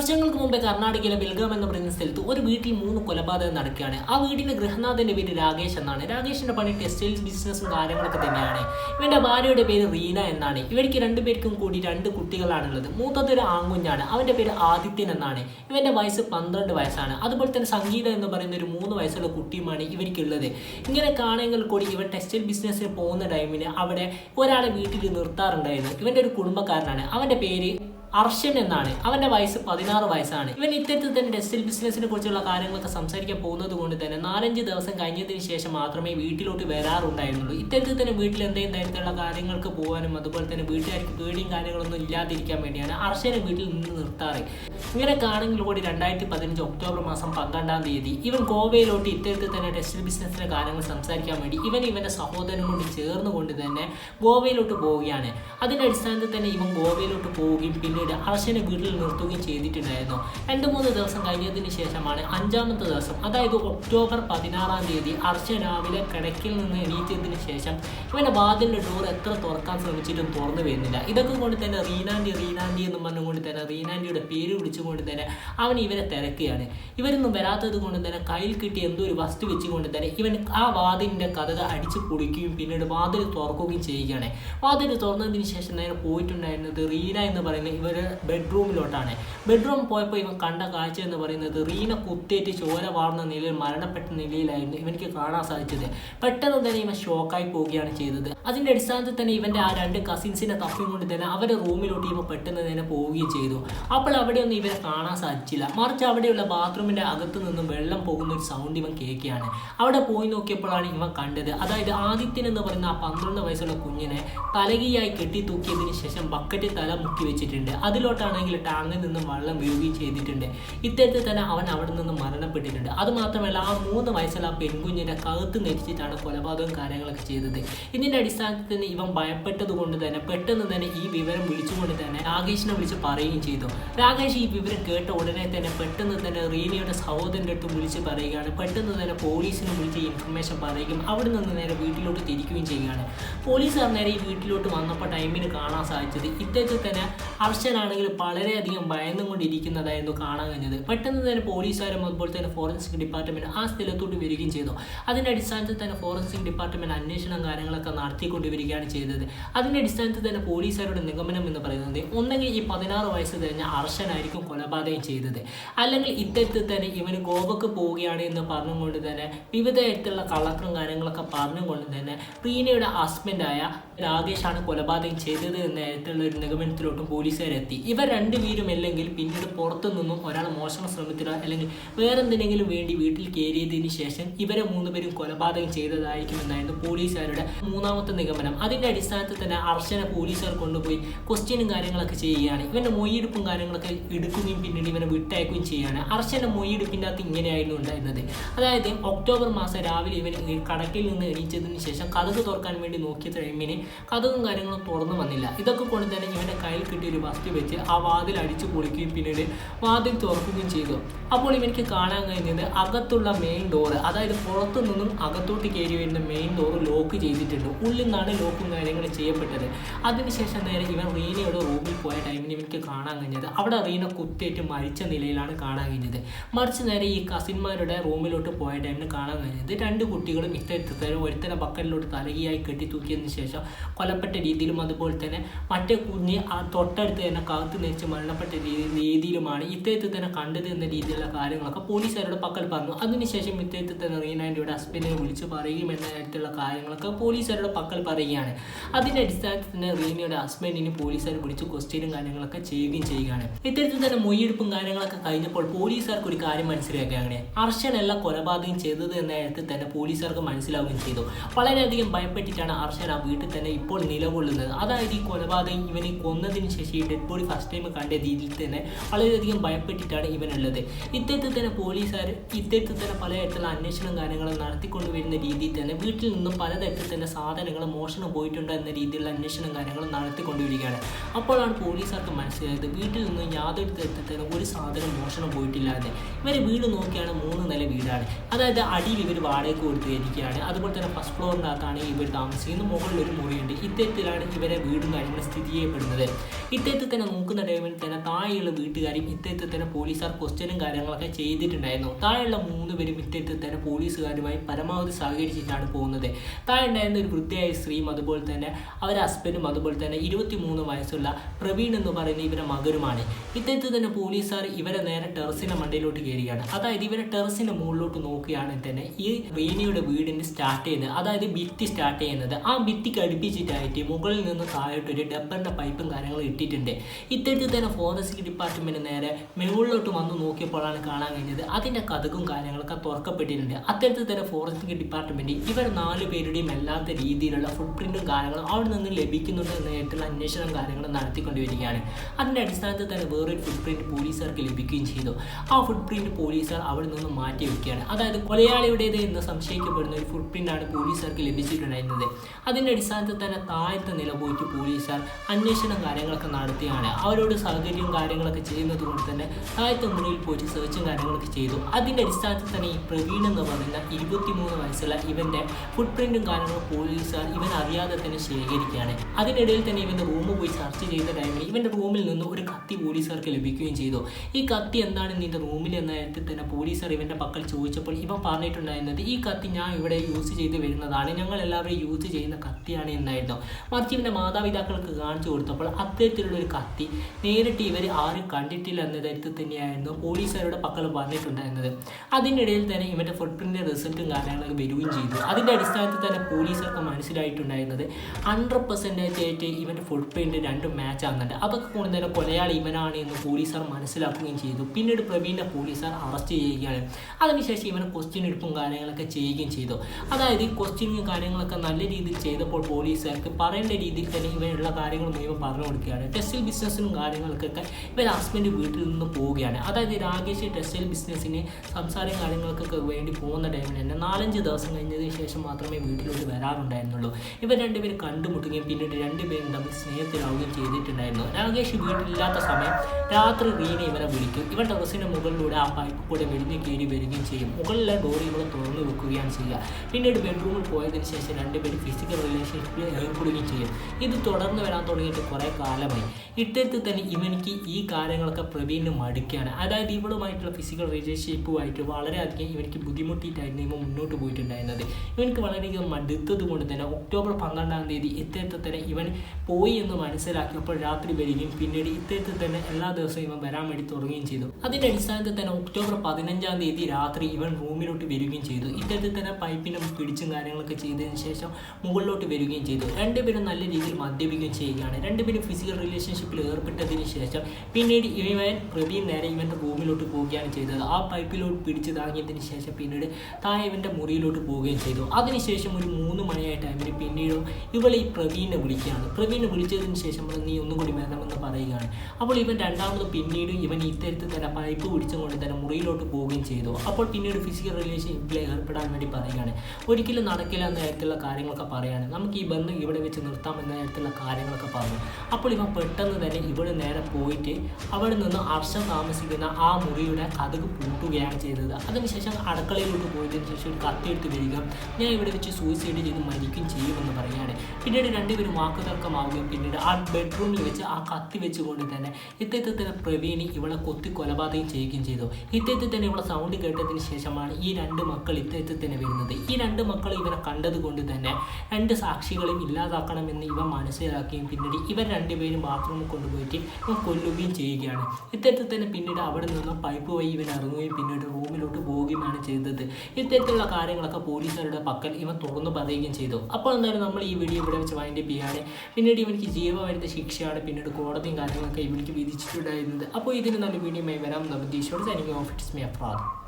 വർഷങ്ങൾക്ക് മുമ്പേ കർണാടകയിലെ ബെൽഗാം എന്ന് പറയുന്ന സ്ഥലത്ത് ഒരു വീട്ടിൽ മൂന്ന് കൊലപാതകം നടക്കുകയാണ്. ആ വീടിന്റെ ഗൃഹനാഥന്റെ പേര് രാകേഷ് എന്നാണ്. രാകേഷിന്റെ പണി ടെക്സ്റ്റൈൽസ് ബിസിനസ്സും കാര്യങ്ങളൊക്കെ തന്നെയാണ്. ഇവന്റെ ഭാര്യയുടെ പേര് റീന എന്നാണ്. ഇവർക്ക് രണ്ടുപേർക്കും കൂടി രണ്ട് കുട്ടികളാണുള്ളത്. മൂത്തതൊരു ആൺകുഞ്ഞാണ്. അവന്റെ പേര് ആദിത്യൻ എന്നാണ്. ഇവന്റെ വയസ്സ് പന്ത്രണ്ട് വയസ്സാണ്. അതുപോലെ തന്നെ സംഗീത എന്ന് പറയുന്ന ഒരു മൂന്ന് വയസ്സുള്ള കുട്ടിയുമാണ് ഇവർക്കുള്ളത്. ഇങ്ങനെ കാണുമെങ്കിൽ കൂടി ഇവൻ ടെക്സ്റ്റൈൽ ബിസിനസ്സിന് പോകുന്ന ടൈമിന് അവിടെ ഒരാളെ വീട്ടിൽ നിർത്താറുണ്ടായിരുന്നു. ഇവന്റെ ഒരു കുടുംബക്കാരനാണ്. അവന്റെ പേര് അർഷൻ എന്നാണ്. അവന്റെ വയസ്സ് പതിനാറ് വയസ്സാണ്. ഇവൻ ഇത്തരത്തിൽ തന്നെ ടെക്സ്റ്റൈൽ ബിസിനസിനെ കുറിച്ചുള്ള കാര്യങ്ങളൊക്കെ സംസാരിക്കാൻ പോകുന്നത് കൊണ്ട് തന്നെ നാലഞ്ച് ദിവസം കഴിഞ്ഞതിന് ശേഷം മാത്രമേ വീട്ടിലോട്ട് വരാറുണ്ടായിരുന്നുള്ളൂ. ഇത്തരത്തിൽ തന്നെ വീട്ടിൽ എന്തെങ്കിലും തരത്തിലുള്ള കാര്യങ്ങൾക്ക് പോകാനും അതുപോലെ തന്നെ വീട്ടുകാർക്ക് പേടിയും കാര്യങ്ങളൊന്നും ഇല്ലാതിരിക്കാൻ വേണ്ടിയാണ് അർഷനെ വീട്ടിൽ നിന്ന് നിർത്താറ്. ഇങ്ങനെ കാണുമെങ്കിൽ കൂടി രണ്ടായിരത്തി പതിനഞ്ച് ഒക്ടോബർ മാസം പന്ത്രണ്ടാം തീയതി ഇവൻ ഗോവയിലോട്ട് ഇത്തരത്തിൽ തന്നെ ടെക്സ്റ്റൈൽ ബിസിനസിന്റെ കാര്യങ്ങൾ സംസാരിക്കാൻ വേണ്ടി ഇവൻ ഇവന്റെ സഹോദരൻ കൊണ്ട് ചേർന്നുകൊണ്ട് തന്നെ ഗോവയിലോട്ട് പോവുകയാണ്. അതിന്റെ അടിസ്ഥാനത്തിൽ തന്നെ ഇവൻ ഗോവയിലോട്ട് പോവുകയും പിന്നീട് അർഷനെ വീട്ടിൽ നിർത്തുകയും ചെയ്തിട്ടുണ്ടായിരുന്നു. രണ്ട് മൂന്ന് ദിവസം കഴിഞ്ഞതിന് ശേഷമാണ് അഞ്ചാമത്തെ ദിവസം അതായത് ഒക്ടോബർ പതിനാറാം തീയതി അർഷൻ രാവിലെ കിടക്കിൽ നിന്ന് എണീറ്റതിന് ശേഷം ഇവന്റെ വാതിലിന്റെ ഡോർ എത്ര തുറക്കാൻ ശ്രമിച്ചിട്ടും തുറന്നു വരുന്നില്ല. ഇതൊക്കെ കൊണ്ട് തന്നെ റീനാൻഡി റീനാൻഡി എന്ന് പറഞ്ഞുകൊണ്ട് തന്നെ റീനാൻഡിയുടെ പേര് വിളിച്ചുകൊണ്ട് തന്നെ അവൻ ഇവരെ തിരക്കുകയാണ്. ഇവരൊന്നും വരാത്തത് കൊണ്ട് തന്നെ കയ്യിൽ കിട്ടിയ എന്തോ ഒരു വസ്തു വെച്ചുകൊണ്ട് തന്നെ ഇവൻ ആ വാതിലിന്റെ കഥക അടിച്ച് പൊളിക്കുകയും പിന്നീട് വാതിൽ തുറക്കുകയും ചെയ്യുകയാണ്. വാതിൽ തുറന്നതിന് ശേഷം നേരെ പോയിട്ടുണ്ടായിരുന്നത് റീന എന്ന് പറയുന്ന ഇവർ ബെഡ്റൂമിലോട്ടാണ് ബെഡ്റൂം പോയപ്പോൾ ഇവൻ കണ്ട കാഴ്ച എന്ന് പറയുന്നത് റീന കുത്തേറ്റ് ചോര വാർന്ന നിലയിൽ മരണപ്പെട്ട നിലയിലായിരുന്നു ഇവനിക്ക് കാണാൻ സാധിച്ചത്. പെട്ടെന്ന് തന്നെ ഇവൻ ഷോക്കായി പോവുകയാണ് ചെയ്തത്. അതിന്റെ അടിസ്ഥാനത്തിൽ തന്നെ ഇവന്റെ ആ രണ്ട് കസിൻസിനെ തപ്പിക്കൊണ്ട് തന്നെ അവരുടെ റൂമിലോട്ട് ഇവ പെട്ടെന്ന് തന്നെ പോവുകയും ചെയ്തു. അപ്പോൾ അവിടെയൊന്നും ഇവരെ കാണാൻ സാധിച്ചില്ല. മറിച്ച് അവിടെയുള്ള ബാത്റൂമിന്റെ അകത്ത് നിന്നും വെള്ളം പോകുന്ന ഒരു സൗണ്ട് ഇവൻ കേൾക്കുകയാണ്. അവിടെ പോയി നോക്കിയപ്പോഴാണ് ഇവൻ കണ്ടത്. അതായത് ആദിത്യൻ എന്ന് പറയുന്ന ആ പന്ത്രണ്ട് വയസ്സുള്ള കുഞ്ഞിനെ തലകിയായി കെട്ടി തൂക്കിയതിന് ശേഷം ബക്കറ്റിൽ തല മുക്കി വെച്ചിട്ടുണ്ട്. അതിലോട്ടാണെങ്കിൽ ടാങ്ങിൽ നിന്നും വെള്ളം വീഴുകയും ചെയ്തിട്ടുണ്ട്. ഇത്തരത്തിൽ തന്നെ അവൻ അവിടെ നിന്ന് മരണപ്പെട്ടിട്ടുണ്ട്. അതുമാത്രമല്ല ആ മൂന്ന് വയസ്സുള്ള ആ പെൺകുഞ്ഞിനെ കഴുത്ത് നെരിച്ചിട്ടാണ് കൊലപാതകം കാര്യങ്ങളൊക്കെ ചെയ്തത്. ഇതിന്റെ അടിസ്ഥാനത്തിൽ ഇവൻ ഭയപ്പെട്ടത് കൊണ്ട് തന്നെ പെട്ടെന്ന് തന്നെ ഈ വിവരം വിളിച്ചുകൊണ്ട് തന്നെ രാകേഷിനെ വിളിച്ച് പറയുകയും ചെയ്തു. രാകേഷ് ഈ വിവരം കേട്ട ഉടനെ തന്നെ പെട്ടെന്ന് തന്നെ റീനയുടെ സഹോദരന്റെ അടുത്ത് വിളിച്ച് പറയുകയാണ്. പെട്ടെന്ന് തന്നെ പോലീസിനെ വിളിച്ച് ഇൻഫർമേഷൻ പറയുകയും അവിടെ നിന്ന് നേരെ വീട്ടിലോട്ട് തിരിക്കുകയും ചെയ്യുകയാണ്. പോലീസ് നേരെ ഈ വീട്ടിലോട്ട് വന്നപ്പോൾ ടൈമിന് കാണാൻ സാധിച്ചത് ഇത്തരത്തിൽ തന്നെ അർച്ചനാണെങ്കിൽ വളരെയധികം ഭയന്നും കൊണ്ടിരിക്കുന്നതായിരുന്നു കാണാൻ കഴിഞ്ഞത്. പെട്ടെന്ന് തന്നെ പോലീസുകാരും അതുപോലെ തന്നെ ഫോറൻസിക് ഡിപ്പാർട്ട്മെന്റ് ആ സ്ഥലത്തോട്ട് വരികയും ചെയ്തു. അതിന്റെ അടിസ്ഥാനത്തിൽ തന്നെ ഫോറൻസിക് ഡിപ്പാർട്ട്മെന്റ് അന്വേഷണം കാര്യങ്ങളൊക്കെ നടത്തിക്കൊണ്ട് വരികയാണ് ചെയ്തത്. അതിന്റെ അടിസ്ഥാനത്തിൽ തന്നെ പോലീസുകാരുടെ നിഗമനം എന്ന് പറയുന്നത് ഒന്നെങ്കിൽ ഈ പതിനാറ് വയസ്സ് കഴിഞ്ഞ അർഷനായിരിക്കും കൊലപാതകം ചെയ്തത്. അല്ലെങ്കിൽ ഇത്തരത്തിൽ തന്നെ ഇവന് ഗോവക്ക് പോവുകയാണ് എന്ന് പറഞ്ഞുകൊണ്ട് തന്നെ വിവിധ തരത്തിലുള്ള കള്ളക്കം കാര്യങ്ങളൊക്കെ പറഞ്ഞുകൊണ്ട് തന്നെ പ്രീനയുടെ ഹസ്ബൻഡായ രാകേഷാണ് കൊലപാതകം ചെയ്തത് എന്ന തരത്തിലുള്ള ഒരു നിഗമനത്തിലോട്ടും പോലീസുകാരെത്തി ഇവർ രണ്ടുപേരും അല്ലെങ്കിൽ പിന്നീട് പുറത്തു നിന്നും ഒരാൾ മോഷണ ശ്രമത്തിലോ അല്ലെങ്കിൽ വേറെന്തിനെങ്കിലും വേണ്ടി വീട്ടിൽ കയറിയതിന് ശേഷം ഇവരെ മൂന്നുപേരും കൊലപാതകം ചെയ്തതായിരിക്കുമെന്നായിരുന്നു പോലീസുകാരുടെ മൂന്നാമത്തെ നിഗമനം. അതിന്റെ അടിസ്ഥാനത്തിൽ തന്നെ അർച്ചനെ പോലീസുകാർ കൊണ്ടുപോയി ക്വസ്റ്റ്യനും കാര്യങ്ങളൊക്കെ ചെയ്യുകയാണ്. ഇവന്റെ മൊയ്യെടുപ്പും കാര്യങ്ങളൊക്കെ എടുക്കുകയും പിന്നീട് ഇവനെ വിട്ടയക്കുകയും ചെയ്യുകയാണ്. അർച്ചന്റെ മൊയ്യെടുപ്പിന്റെ അകത്ത് ഇങ്ങനെയായിരുന്നു ഉണ്ടായിരുന്നത്. അതായത് ഒക്ടോബർ മാസം രാവിലെ ഇവൻ കടക്കിൽ നിന്ന് എണീച്ചതിന് ശേഷം കഥക് തുറക്കാൻ വേണ്ടി നോക്കിയ ടൈമിന് കഥകും കാര്യങ്ങളും തുറന്നു വന്നില്ല. ഇതൊക്കെ കൊണ്ട് തന്നെ ഇവന്റെ കയ്യിൽ കിട്ടിയ ഒരു വസ്തു വെച്ച് ആ വാതിൽ അടിച്ചു പൊളിക്കുകയും പിന്നീട് വാതിൽ തുറക്കുകയും ചെയ്തു. അപ്പോൾ ഇവനിക്ക് കാണാൻ കഴിഞ്ഞത് അകത്തുള്ള മെയിൻ ഡോറ് അതായത് പുറത്തു നിന്നും അകത്തോട്ട് കയറി വരുന്ന മെയിൻ ഡോറ് ലോക്ക് ചെയ്തിട്ടുണ്ട്. ഉള്ളിൽ നിന്നാണ് ലോക്കും കാര്യങ്ങളും ചെയ്യപ്പെട്ടത്. അതിനുശേഷം നേരെ ഇവൻ റീനയുടെ റൂമിൽ പോയ ടൈമിന് ഇവനിക്ക് കാണാൻ കഴിഞ്ഞത്. അവിടെ റീന കുത്തേറ്റ് മരിച്ച നിലയിലാണ് കാണാൻ കഴിഞ്ഞത്. മറിച്ച് നേരെ ഈ കസിന്മാരുടെ റൂമിലോട്ട് പോയ ടൈമിന് കാണാൻ കഴിഞ്ഞത്. രണ്ട് കുട്ടികളും ഇത്തരത്തിൽ ഒരുത്തരം ബക്കറ്റിലോട്ട് തലകിയായി കെട്ടി തൂക്കിയതിന് ശേഷം കൊലപ്പെട്ട രീതിയിലും അതുപോലെ തന്നെ മറ്റേ കുഞ്ഞ് ആ തൊട്ടടുത്ത് തന്നെ കാത്തു നെച്ച് മരണപ്പെട്ട രീതി- രീതിയിലുമാണ് ഇദ്ദേഹത്തെ തന്നെ കണ്ടത് എന്ന രീതിയിലുള്ള കാര്യങ്ങളൊക്കെ പോലീസുകാരുടെ പക്കൽ പറഞ്ഞു. അതിനുശേഷം ഇദ്ദേഹത്തെ തന്നെ റീനാൻഡിയുടെ ഹസ്ബൻഡിനെ വിളിച്ച് പറയുകയും എന്ന തരത്തിലുള്ള കാര്യങ്ങളൊക്കെ പോലീസുകാരുടെ പക്കൽ പറയുകയാണ്. അതിന്റെ അടിസ്ഥാനത്തിൽ തന്നെ റീനയുടെ ഹസ്ബൻഡിന് പോലീസുകാർ വിളിച്ച് ക്വസ്റ്റ്യനും കാര്യങ്ങളൊക്കെ ചെയ്യുകയും ചെയ്യുകയാണ്. ഇത്തരത്തിൽ തന്നെ മൊയ്യെടുപ്പും കാര്യങ്ങളൊക്കെ കഴിഞ്ഞപ്പോൾ പോലീസുകാർക്ക് ഒരു കാര്യം മനസ്സിലാക്കുകയാണ്. അർഷനല്ല കൊലപാതകം ചെയ്തത് എന്ന കാര്യത്തിൽ തന്നെ പോലീസുകാർക്ക് മനസ്സിലാവുകയും ചെയ്തു. വളരെയധികം ഭയപ്പെട്ടിട്ടാണ് അർഷൻ ആ വീട്ടിൽ തന്നെ ഇപ്പോൾ നിലകൊള്ളുന്നത്. അതായത് ഈ കൊലപാതകം ഇവനെ കൊന്നതിന് ശേഷം ഡെഡ് ബോഡി ഫസ്റ്റ് ടൈം കണ്ട രീതിയിൽ തന്നെ വളരെയധികം ഭയപ്പെട്ടിട്ടാണ് ഇവനുള്ളത്. ഇദ്ദേഹത്തിൽ തന്നെ പോലീസുകാർ ഇദ്ദേഹത്തിൽ തന്നെ പലതരത്തിലുള്ള അന്വേഷണം കാര്യങ്ങളും നടത്തിക്കൊണ്ട് വരുന്ന രീതിയിൽ തന്നെ വീട്ടിൽ നിന്നും പലതരത്തിൽ തന്നെ സാധനങ്ങൾ മോഷണം പോയിട്ടുണ്ട് എന്ന രീതിയിലുള്ള അന്വേഷണം കാര്യങ്ങൾ നടത്തിക്കൊണ്ടുവരികയാണ് അപ്പോഴാണ് പോലീസുകാർക്ക് മനസ്സിലായത് വീട്ടിൽ നിന്നും യാതൊരു തരത്തിൽ തന്നെ ഒരു സാധനം മോഷണം പോയിട്ടില്ലാതെ ഇവരെ വീട് നോക്കിയാണ് മൂന്ന് നില വീടാണ്. അതായത് അടിയിൽ ഇവർ വാടകയ്ക്ക് കൊടുത്തിരിക്കുകയാണ്. അതുപോലെ തന്നെ ഫസ്റ്റ് ഫ്ലോറിനകത്താണ് ഇവർ താമസിക്കുന്നത്. മുകളിൽ ഒരു മുറിയുണ്ട്. ഇത്തരത്തിലാണ് ഇവരെ വീടും കാര്യങ്ങളും സ്ഥിതി ചെയ്യപ്പെടുന്നത് ഇത്തരത്തിൽ തന്നെ നോക്കുന്ന ടൈമിൽ തന്നെ താഴെയുള്ള വീട്ടുകാരും ഇത്തരത്തിൽ തന്നെ പോലീസുകാർ ക്വസ്റ്റ്യനും കാര്യങ്ങളൊക്കെ ചെയ്തിട്ടുണ്ടായിരുന്നു. താഴെയുള്ള മൂന്ന് പേരും ഇത്തരത്തിൽ തന്നെ പോലീസുകാരുമായി പരമാവധി സഹകരിച്ചിട്ടാണ് പോകുന്നത്. താഴെ ഉണ്ടായിരുന്ന ഒരു വൃത്തിയായ സ്ത്രീയും അതുപോലെ തന്നെ അവരുടെ ഹസ്ബൻഡും അതുപോലെ തന്നെ ഇരുപത്തി മൂന്ന് വയസ്സുള്ള പ്രവീൺ എന്ന് പറയുന്ന ഇവരുടെ മകനുമാണ് ഇത്തരത്തിൽ തന്നെ പോലീസുകാർ ഇവരെ നേരെ ടെറസിന്റെ മണ്ടയിലോട്ട് കയറുകയാണ്. അതായത് ഇവരെ ടെറസിന്റെ മുകളിലോട്ട് നോക്കുകയാണെങ്കിൽ തന്നെ ഈ റീനിയുടെ വീടിന്റെ സ്റ്റാർട്ട് ചെയ്യുന്നത്. അതായത് ഭിത്തി സ്റ്റാർട്ട് ചെയ്യുന്നത്. ആ ഭിത്തിക്ക് അടുപ്പിച്ചിട്ടായിട്ട് മുകളിൽ നിന്ന് താഴോട്ട് ഒരു ഡബ്ബറിന്റെ പൈപ്പും കാര്യങ്ങളും ഇട്ടിട്ടുണ്ട്. ഇത്തരത്തിൽ തന്നെ ഫോറൻസിക് ഡിപ്പാർട്ട്മെന്റ് നേരെ മുകളിലോട്ട് വന്ന് നോക്കിയപ്പോഴാണ് കാണാൻ കഴിഞ്ഞത് അതിന്റെ കഥകും കാര്യങ്ങളൊക്കെ തുറക്കപ്പെട്ടിട്ടുണ്ട്. അത്തരത്തിൽ തന്നെ ഫോറൻസിക് ഡിപ്പാർട്ട്മെന്റ് ഇവർ നാല് പേരുടെയും അല്ലാത്ത രീതിയിലുള്ള ഫുട് പ്രിന്റും കാര്യങ്ങളും അവിടെ നിന്ന് ലഭിക്കുന്നുണ്ട് എന്ന എന്നായിട്ടുള്ള അന്വേഷണം കാര്യങ്ങളും നടത്തിക്കൊണ്ടുവരികയാണ്. അതിന്റെ അടിസ്ഥാനത്തിൽ തന്നെ വേറൊരു ഫുട് പ്രിന്റ് പോലീസുകാർക്ക് ലഭിക്കുകയും ചെയ്തു. ആ ഫുട് പ്രിന്റ് പോലീസുകാർ അവിടെ നിന്ന് മാറ്റി വെക്കുകയാണ്. അതായത് കൊലയാളിയുടേത് എന്ന് സംശയിക്കപ്പെടുന്ന ഒരു ഫുട് പ്രിന്റാണ് പോലീസുകാർക്ക് ലഭിച്ചിട്ടുണ്ടായിരുന്നത്. അതിന്റെ അടിസ്ഥാനത്തിൽ തന്നെ താഴത്തെ നില പോയിട്ട് പോലീസുകാർ അന്വേഷണം കാര്യങ്ങളൊക്കെ നടത്തിയാണ് അവരോട് സൗകര്യവും കാര്യങ്ങളൊക്കെ ചെയ്യുന്നത് കൊണ്ട് തന്നെ താഴത്തെ മുറിയിൽ പോയിട്ട് സെർച്ചും കാര്യങ്ങളൊക്കെ ചെയ്തു. അതിന്റെ അടിസ്ഥാനത്തിൽ തന്നെ ഈ പ്രവീൺ എന്ന് പറയുന്ന ഇരുപത്തിമൂന്ന് വയസ്സുള്ള ഇവന്റെ ഫുട് പ്രിന്റും കാര്യങ്ങളും പോലീസുകാർ ഇവൻ അറിയാതെ തന്നെ ശേഖരിക്കുകയാണ്. അതിനിടയിൽ തന്നെ ഇവന്റെ റൂം പോയി സെർച്ച് ചെയ്ത ടൈമിൽ ഇവന്റെ റൂമിൽ നിന്ന് ഒരു കത്തി പോലീസുകാർക്ക് ലഭിക്കുകയും ചെയ്തു. ഈ കത്തി എന്താണ് നിന്റെ റൂമിൽ എന്ന കാര്യത്തിൽ തന്നെ പോലീസുകാർ ഇവന്റെ പക്കൽ ചോദിച്ചപ്പോൾ ഇവൻ പറഞ്ഞിട്ടുണ്ടായിരുന്നത് ഈ കത്തി ഞാൻ ഇവിടെ യൂസ് ചെയ്ത് വരുന്നതാണ്. ഞങ്ങൾ എല്ലാവരും യൂസ് ചെയ്യുന്ന കത്തിയാണ് എന്നായിരുന്നു. മറിച്ച് ഇവന്റെ മാതാപിതാക്കൾക്ക് കാണിച്ചു കൊടുത്തപ്പോൾ അത്തരത്തിലുള്ള ഒരു കത്തി. നേരിട്ട് ഇവർ ആരും കണ്ടിട്ടില്ല എന്ന തരത്തിൽ തന്നെയായിരുന്നു പോലീസുകാരുടെ പക്കൽ പറഞ്ഞിട്ടുണ്ടായിരുന്നത് അതിനിടയിൽ തന്നെ ഇവന്റെ ഫുട് പ്രിന്റിന്റെ റിസൾട്ടും കാര്യങ്ങളൊക്കെ വരികയും ചെയ്തു. അതിന്റെ അടിസ്ഥാനത്തിൽ തന്നെ പോലീസുകാർക്ക് മനസ്സിലായിട്ടുണ്ടായിരുന്നത് ഹൺഡ്രഡ് പെർസെന്റേജ് ആയിട്ട് ഇവന്റെ ഫുട് പ്രിന്റ് രണ്ടും മാച്ച് ആകുന്നുണ്ട് അതൊക്കെ കൊണ്ട് തന്നെ കൊലയാളി ഇവനാണ് എന്ന് പോലീസുകാർ മനസ്സിലാക്കുകയും ചെയ്തു. പിന്നീട് പ്രവീണിനെ പോലീസുകാർ അറസ്റ്റ് ചെയ്യുകയാണ്. അതിനുശേഷം ഇവനെ ക്വസ്റ്റ്യൻ എടുപ്പും കാര്യങ്ങളൊക്കെ ചെയ്യുകയും ചെയ്തു. അതായത് ഈ ക്വസ്റ്റ്യനും കാര്യങ്ങളൊക്കെ നല്ല രീതിയിൽ ചെയ്തപ്പോൾ പോലീസുകാർക്ക് പറയേണ്ട രീതിയിൽ തന്നെ ഇവനുള്ള കാര്യങ്ങൾ മുഴുവൻ പറഞ്ഞു കൊടുക്കുകയാണ്. ടെക്സ്റ്റൈൽ ബിസിനസ്സിനും കാര്യങ്ങൾക്കൊക്കെ ഇവർ ഹസ്ബൻഡ് വീട്ടിൽ നിന്ന് പോവുകയാണ്. അതായത് രാകേഷ് ടെക്സ്റ്റൈൽ ബിസിനസ്സിന് സംസാരം കാര്യങ്ങൾക്കൊക്കെ വേണ്ടി പോകുന്ന ടൈമിൽ തന്നെ നാലഞ്ച് ദിവസം കഴിഞ്ഞതിന് ശേഷം മാത്രമേ വീട്ടിലോട്ട് വരാറുണ്ടായിരുന്നുള്ളൂ. ഇവർ രണ്ടുപേരും കണ്ടുമുട്ടുകയും പിന്നീട് രണ്ടുപേരും തമ്മിൽ സ്നേഹത്തിലാവുകയും ചെയ്തിട്ടുണ്ടായിരുന്നു. രാകേഷ് വീട്ടിലില്ലാത്ത സമയം രാത്രി റീന ഇവരെ വിളിക്കും. ഇവർ ടെറസിന്റെ മുകളിലൂടെ ആ പൈപ്പ് കൂടെ വെടിഞ്ഞ് കയറി വരികയും ചെയ്യും. മുകളിലെ ഡോർ ഇവിടെ തുറന്നു വെക്കുകയാണ് ചെയ്യുക. പിന്നീട് ബെഡ്റൂമിൽ പോയതിന് ശേഷം രണ്ടുപേരും ഫിസിക്കൽ റിലേഷൻഷിപ്പിൽ ഏർപ്പെടുകയും ചെയ്യും. ഇത് തുടർന്ന് വരാൻ തുടങ്ങിയിട്ട് കുറേ കാലമായി. ഇത്തരത്തിൽ തന്നെ ഇവനിക്ക് ഈ കാര്യങ്ങളൊക്കെ പ്രവീണിന് മടുക്കുകയാണ്. അതായത് ഇവളുമായിട്ടുള്ള ഫിസിക്കൽ റിലേഷൻഷിപ്പുമായിട്ട് വളരെയധികം ഇവനിക്ക് ബുദ്ധിമുട്ടിയിട്ടായിരുന്നു ഇവ മുന്നോട്ട് പോയിട്ടുണ്ടായിരുന്നത്. ഇവനിക്ക് വളരെയധികം മടുത്തത് കൊണ്ട് തന്നെ ഒക്ടോബർ പന്ത്രണ്ടാം തീയതി ഇത്തരത്തിൽ തന്നെ ഇവൻ പോയി എന്ന് മനസ്സിലാക്കിയപ്പോൾ രാത്രി വരികയും പിന്നീട് ഇത്തരത്തിൽ തന്നെ എല്ലാ ദിവസവും ഇവൻ വരാൻ വേണ്ടി തുടങ്ങുകയും ചെയ്തു. അതിന്റെ അടിസ്ഥാനത്തിൽ തന്നെ ഒക്ടോബർ പതിനഞ്ചാം തീയതി രാത്രി ഇവൻ റൂമിലോട്ട് വരികയും ചെയ്തു. ഇത്തരത്തിൽ തന്നെ പൈപ്പിനും പിടിച്ചും കാര്യങ്ങളൊക്കെ ചെയ്തതിന് ശേഷം മുകളിലോട്ട് വരികയും ചെയ്തു. രണ്ടുപേരും നല്ല രീതിയിൽ മദ്യപിക്കുകയും ചെയ്യുകയാണ്. രണ്ടുപേരും ഫിസിക്കൽ റിലേഷൻഷിപ്പിൽ ഏർപ്പെട്ടതിന് ശേഷം പിന്നീട് ഇവൻ പ്രവീൺ നേരെ ഇവന്റെ റൂമിലോട്ട് പോവുകയാണ് ചെയ്തത്. ആ പൈപ്പിലോട്ട് പിടിച്ച് താങ്ങിയതിന് ശേഷം പിന്നീട് താഴെ ഇവന്റെ മുറിയിലോട്ട് പോവുകയും ചെയ്തു. അതിനുശേഷം ഒരു മൂന്ന് മണിയായ ടൈമിൽ പിന്നീടും ഇവൾ ഈ പ്രവീണിനെ വിളിക്കുകയാണ്. പ്രവീണിനെ വിളിച്ചതിന് ശേഷം നീ ഒന്നും കൂടി വരണമെന്ന് പറയുകയാണ്. അപ്പോൾ ഇവൻ രണ്ടാമത് പിന്നീട് ഇവൻ ഇത്തരത്തിൽ തന്നെ പൈപ്പ് പിടിച്ചുകൊണ്ട് തന്നെ മുറിയിലോട്ട് പോവുകയും ചെയ്തു. അപ്പോൾ പിന്നീട് ഫിസിക്കൽ റിലേഷൻഷിപ്പിൽ ഏർപ്പെടാൻ വേണ്ടി പറയുകയാണ്. ഒരിക്കലും നടക്കില്ല എന്ന തരത്തിലുള്ള കാര്യങ്ങളൊക്കെ പറയുകയാണ്. നമുക്ക് ഈ ബന്ധം ഇവിടെ വെച്ച് നിർത്താം എന്ന തരത്തിലുള്ള കാര്യങ്ങളൊക്കെ പറഞ്ഞു. അപ്പോൾ ഇവൻ പെട്ടെന്ന് തന്നെ ഇവിടെ നേരെ പോയിട്ട് അവിടെ നിന്ന് അർഷം താമസിക്കുന്ന ആ മുറിയുടെ കഥക് പൂട്ടുകയാണ് ചെയ്തത്. അതിനുശേഷം അടുക്കളയിലോട്ട് പോയതിനു ശേഷം ഒരു കത്തെടുത്ത് വരിക. ഞാൻ ഇവിടെ വെച്ച് സൂയിസൈഡ് ചെയ്ത് മരിക്കും ചെയ്യുമെന്ന് പറയുകയാണ്. പിന്നീട് രണ്ടുപേരും വാക്കുതർക്കമാവുകയും പിന്നീട് ആ ബെഡ്റൂമിൽ വെച്ച് ആ കത്തി വെച്ചുകൊണ്ട് തന്നെ ഇത്തരത്തിൽ തന്നെ പ്രവീണി ഇവളെ കൊത്തി കൊലപാതകം ചെയ്യുകയും ചെയ്തു. ഇത്തരത്തിൽ തന്നെ ഇവളെ സൗണ്ട് കേട്ടതിന് ശേഷമാണ് ഈ രണ്ട് മക്കൾ ഇത്തരത്തിൽ തന്നെ വരുന്നത്. ഈ രണ്ട് മക്കൾ ഇവരെ കണ്ടത് കൊണ്ട് തന്നെ രണ്ട് സാക്ഷികളെയും ഇല്ലാതാക്കണമെന്ന് ഇവ മനസ്സിലാക്കുകയും പിന്നീട് ഇവർ രണ്ടുപേരും ബാത്റൂമിൽ കൊണ്ടുപോയിട്ട് ഇവൻ കൊല്ലുകയും ചെയ്യുകയാണ്. ഇത്തരത്തിൽ തന്നെ പിന്നീട് അവിടെ നിന്ന് പൈപ്പ് വഴി ഇവൻ ഇറങ്ങുകയും പിന്നീട് റൂമിലോട്ട് പോവുകയുമാണ് ചെയ്തത്. ഇത്തരത്തിലുള്ള കാര്യങ്ങളൊക്കെ പോലീസുകാരുടെ പക്കൽ ഇവൻ തുറന്നു പറയുകയും ചെയ്തു. അപ്പോൾ എന്തായാലും നമ്മൾ ഈ വീഡിയോ ഇവിടെ വെച്ച് വൈൻഡ് ചെയ്യാണ് പിന്നീട് ഇവനിക്ക് ജീവപര്യന്ത ശിക്ഷയാണ് പിന്നീട് കോടതിയും കാര്യങ്ങളൊക്കെ ഇവനിക്ക് വിധിച്ചിട്ടുണ്ടായിരുന്നത്. അപ്പോൾ ഇതിന് നല്ല വീഡിയോ വരാം. നവദീശ്വർ signing off it's me Afrad